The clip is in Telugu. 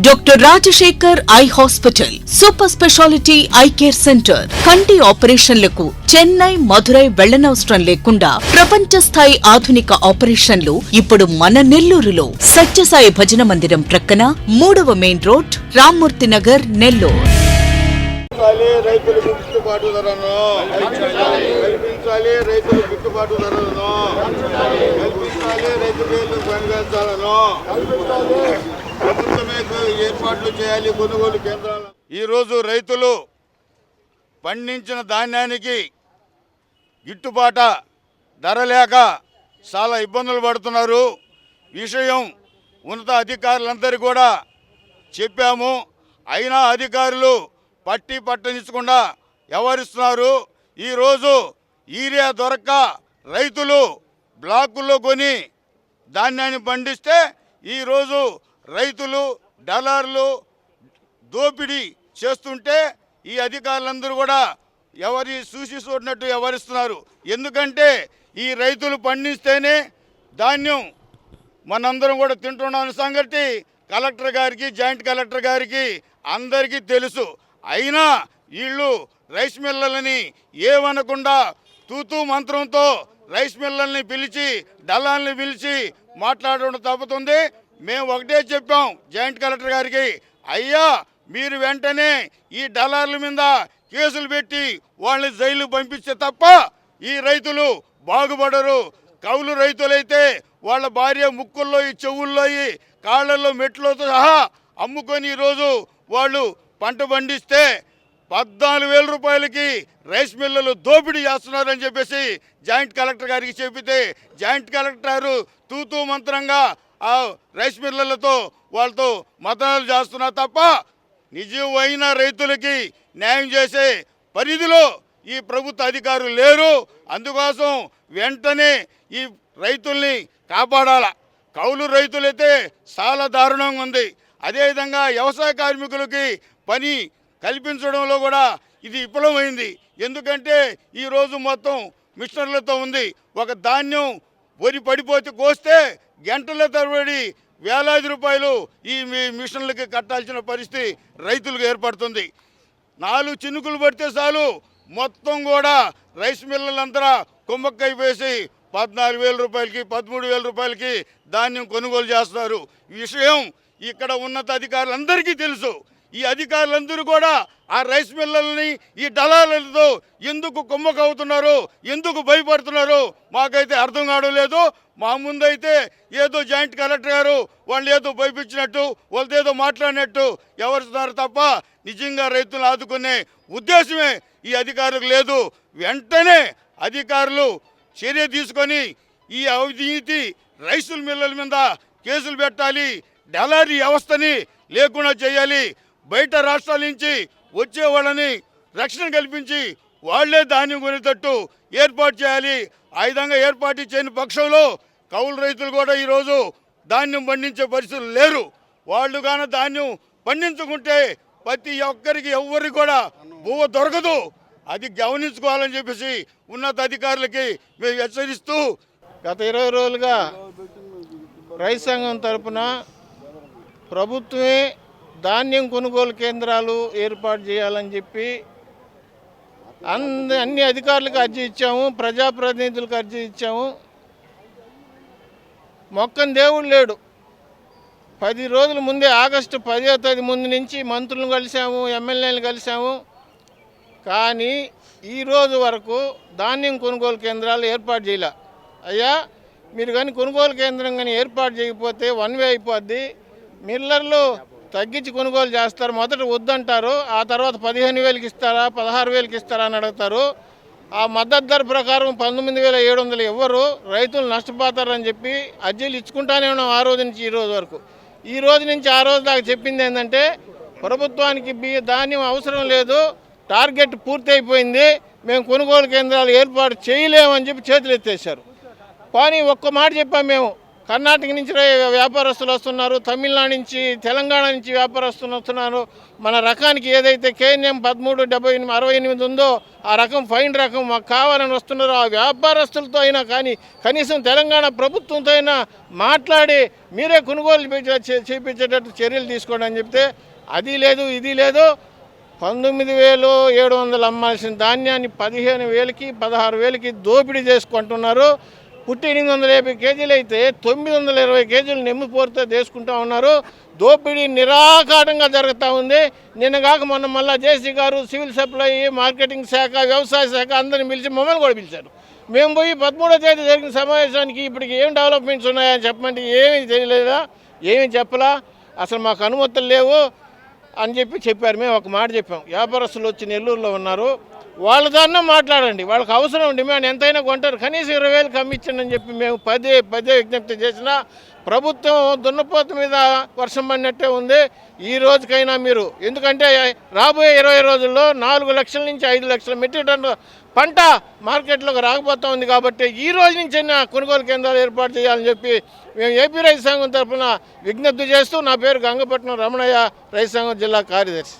Doctor Rajasekhar eye hospital super speciality eye care centre కంటి ఆపరేషన్లకు చెన్నై మధురై వెళ్ళనవసరం లేకుండా ప్రపంచ స్థాయి ఆధునిక ఆపరేషన్లు ఇప్పుడు మన నెల్లూరులో సత్యసాయి భజన మందిరం ప్రక్కన మూడవ మెయిన్ రోడ్ రామ్మూర్తి నగర్ నెల్లూరు కల్పించాలి గిట్టుబాటు కల్పించాలి గిట్టుబాటు ధరలను కల్పించాలి రైతు పేర్లు పనిచేస్తాలను ఏర్పాట్లు చేయాలి కొనుగోలు కేంద్రాలు. ఈరోజు రైతులు పండించిన ధాన్యానికి గిట్టుబాట ధర లేక చాలా ఇబ్బందులు పడుతున్నారు. విషయం ఉన్నత అధికారులందరి కూడా చెప్పాము. అయినా అధికారులు పట్టి పట్టనిచ్చకుండా వ్యవహరిస్తున్నారు. ఈరోజు ఈరియా దొరక్క రైతులు బ్లాకుల్లో కొని ధాన్యాన్ని పండిస్తే ఈరోజు రైతులు డాలర్లు దోపిడీ చేస్తుంటే ఈ అధికారులందరూ కూడా ఎవరి చూసి చూడనట్టు వ్యవహరిస్తున్నారు. ఎందుకంటే ఈ రైతులు పండిస్తేనే ధాన్యం మనందరం కూడా తింటున్నాం సంగతి కలెక్టర్ గారికి జాయింట్ కలెక్టర్ గారికి అందరికీ తెలుసు. అయినా వీళ్ళు రైస్ మిల్లర్లని ఏమనకుండా తూతూ మంత్రంతో రైస్ మిల్లర్ని పిలిచి డల్లాల్ని పిలిచి మాట్లాడడం తప్పుతుంది. మేము ఒకటే చెప్పాం జాయింట్ కలెక్టర్ గారికి అయ్యా మీరు వెంటనే ఈ డలార్ల మీద కేసులు పెట్టి వాళ్ళని జైలు పంపిస్తే తప్ప ఈ రైతులు బాగుపడరు. కౌలు రైతులైతే వాళ్ళ భార్య ముక్కుల్లో ఈ చెవుల్లో ఈ కాళ్ళల్లో మెట్లతో సహా అమ్ముకొని ఈరోజు వాళ్ళు పంట పండిస్తే పద్నాలుగు వేల రూపాయలకి రైస్ మిల్లులు దోపిడీ చేస్తున్నారని చెప్పేసి జాయింట్ కలెక్టర్ గారికి చెబితే జాయింట్ కలెక్టర్ గారు తూతూ మంత్రంగా ఆ రైస్ మిల్లర్లతో వాళ్ళతో మతనాలు చేస్తున్నారు తప్ప నిజమైన రైతులకి న్యాయం చేసే పరిధిలో ఈ ప్రభుత్వ అధికారులు లేరు. అందుకోసం వెంటనే ఈ రైతుల్ని కాపాడాల. కౌలు రైతులైతే చాలా దారుణంగా ఉంది. అదేవిధంగా వ్యవసాయ కార్మికులకి పని కల్పించడంలో కూడా ఇది విఫలమైంది. ఎందుకంటే ఈరోజు మొత్తం మిషనర్లతో ఉంది. ఒక ధాన్యం వరి పడిపోతే కోస్తే గంటల తరబడి వేలాది రూపాయలు ఈ మీ- మిషన్లకి కట్టాల్సిన పరిస్థితి రైతులకు ఏర్పడుతుంది. నాలుగు చినుకులు పడితే చాలు మొత్తం కూడా రైస్ మిల్లలంతా కుమ్మక్కైపోసి పద్నాలుగు వేల రూపాయలకి పదమూడు వేల రూపాయలకి ధాన్యం కొనుగోలు చేస్తారు. విషయం ఇక్కడ ఉన్నత అధికారులందరికీ తెలుసు. ఈ అధికారులందరూ కూడా ఆ రైస్ మిల్లల్ని ఈ డలాలతో ఎందుకు కుమ్మకవుతున్నారు ఎందుకు భయపడుతున్నారు మాకైతే అర్థం కావడం లేదు. మా ముందైతే ఏదో జాయింట్ కలెక్టర్ గారు వాళ్ళు ఏదో భయపించినట్టు వాళ్ళతో ఏదో మాట్లాడినట్టు ఎవరుస్తున్నారు తప్ప నిజంగా రైతులను ఆదుకునే ఉద్దేశమే ఈ అధికారులకు లేదు. వెంటనే అధికారులు చర్య తీసుకొని ఈ అవినీతి రైసుల మిల్లల మీద కేసులు పెట్టాలి డలారీ వ్యవస్థని లేకుండా చేయాలి. బయట రాష్ట్రాల నుంచి వచ్చే వాళ్ళని రక్షణ కల్పించి వాళ్ళే ధాన్యం కొనేటట్టు ఏర్పాటు చేయాలి. ఆ విధంగా ఏర్పాటు చేయని పక్షంలో కౌలు రైతులు కూడా ఈరోజు ధాన్యం పండించే పరిస్థితులు లేరు. వాళ్ళు కానీ ధాన్యం పండించుకుంటే ప్రతి ఒక్కరికి ఎవ్వరికి కూడా భూవ దొరకదు. అది గమనించుకోవాలని చెప్పేసి ఉన్నత అధికారులకి మేము హెచ్చరిస్తూ గత ఇరవై రోజులుగా రైతు సంఘం తరపున ప్రభుత్వమే ధాన్యం కొనుగోలు కేంద్రాలు ఏర్పాటు చేయాలని చెప్పి అంద అన్ని అధికారులకు అర్జీ ఇచ్చాము ప్రజాప్రతినిధులకు అర్జీ ఇచ్చాము. మొక్కని దేవుడు లేడు. పది రోజుల ముందే ఆగస్టు పదో తేదీ ముందు నుంచి మంత్రులను కలిసాము ఎమ్మెల్యేలు కలిసాము కానీ ఈరోజు వరకు ధాన్యం కొనుగోలు కేంద్రాలు ఏర్పాటు చేయలే. అయ్యా మీరు కానీ కొనుగోలు కేంద్రం కానీ ఏర్పాటు చేయకపోతే వన్ వే అయిపోద్ది. మిల్లర్లు తగ్గించి కొనుగోలు చేస్తారు. మొదట వద్దంటారు. ఆ తర్వాత పదిహేను వేలకి ఇస్తారా పదహారు వేలకి ఇస్తారా అని అడుగుతారు. ఆ మద్దతు ధర ప్రకారం పంతొమ్మిది వేల ఏడు వందలు ఇవ్వరు. రైతులు నష్టపోతారని చెప్పి అర్జీలు ఇచ్చుకుంటానే ఉన్నాం ఆ రోజు నుంచి ఈ రోజు వరకు. ఈ రోజు నుంచి ఆ రోజు దాకా చెప్పింది ఏంటంటే ప్రభుత్వానికి బియ్య ధాన్యం అవసరం లేదు. టార్గెట్ పూర్తి అయిపోయింది మేము కొనుగోలు కేంద్రాలు ఏర్పాటు చేయలేమని చెప్పి చేతులు ఎత్తేసారు కానీ ఒక్క మాట చెప్పాం మేము. కర్ణాటక నుంచి వ్యాపారస్తులు వస్తున్నారు తమిళనాడు నుంచి తెలంగాణ నుంచి వ్యాపారస్తులు వస్తున్నారు. మన రకానికి ఏదైతే కేఎన్ఎం పదమూడు డెబ్బై ఎనిమిది అరవై ఎనిమిది ఉందో ఆ రకం ఫైన్ రకం మాకు కావాలని వస్తున్నారు. ఆ వ్యాపారస్తులతో అయినా కానీ కనీసం తెలంగాణ ప్రభుత్వంతో అయినా మాట్లాడి మీరే కొనుగోలు చేయించే- చేయించేటట్టు చర్యలు తీసుకోండి అని చెప్తే అది లేదు ఇది లేదు. పంతొమ్మిది వేలు ఏడు వందలు అమ్మాల్సిన ధాన్యాన్ని పదిహేను వేలకి పదహారు వేలకి దోపిడీ చేసుకుంటున్నారు. పుట్టి ఎనిమిది వందల యాభై కేజీలు అయితే తొమ్మిది వందల ఇరవై కేజీలు నెమ్మిపోరుతో తీసుకుంటా ఉన్నారు. దోపిడీ నిరాకాటంగా జరుగుతూ ఉంది. నిన్నగాక మొన్న మళ్ళా జేసీ గారు సివిల్ సప్లై మార్కెటింగ్ శాఖ వ్యవసాయ శాఖ అందరిని పిలిచి మమ్మల్ని కూడా పిలిచారు. మేము పోయి పదమూడో తేదీ జరిగిన సమావేశానికి ఇప్పటికి ఏం డెవలప్మెంట్స్ ఉన్నాయని చెప్పమంటే ఏమీ తెలియలేదా? ఏమీ చెప్పలా? అసలు మాకు అనుమతులు లేవు అని చెప్పి చెప్పారు. మేము ఒక మాట చెప్పాం. వ్యాపారస్తులు వచ్చి నెల్లూరులో ఉన్నారు. వాళ్ళ దాన్నే మాట్లాడండి. వాళ్ళకి అవసరం డిమాండ్ ఎంతైనా కొంటారు. కనీసం ఇరవై వేలు కమ్మించండి అని చెప్పి మేము పదే పదే విజ్ఞప్తి చేసినా ప్రభుత్వం దున్నపోత మీద వర్షం పడినట్టే ఉంది. ఈ రోజుకైనా మీరు ఎందుకంటే రాబోయే ఇరవై రోజుల్లో నాలుగు లక్షల నుంచి ఐదు లక్షల మెట్రిక్ టన్ను పంట మార్కెట్లోకి రాకపోతా ఉంది కాబట్టి ఈ రోజు నుంచైనా కొనుగోలు కేంద్రాలు ఏర్పాటు చేయాలని చెప్పి మేము ఏపీ రైతు సంఘం తరఫున విజ్ఞప్తి చేస్తూ నా పేరు గంగపట్నం రమణయ్య రైతు సంఘం జిల్లా కార్యదర్శి.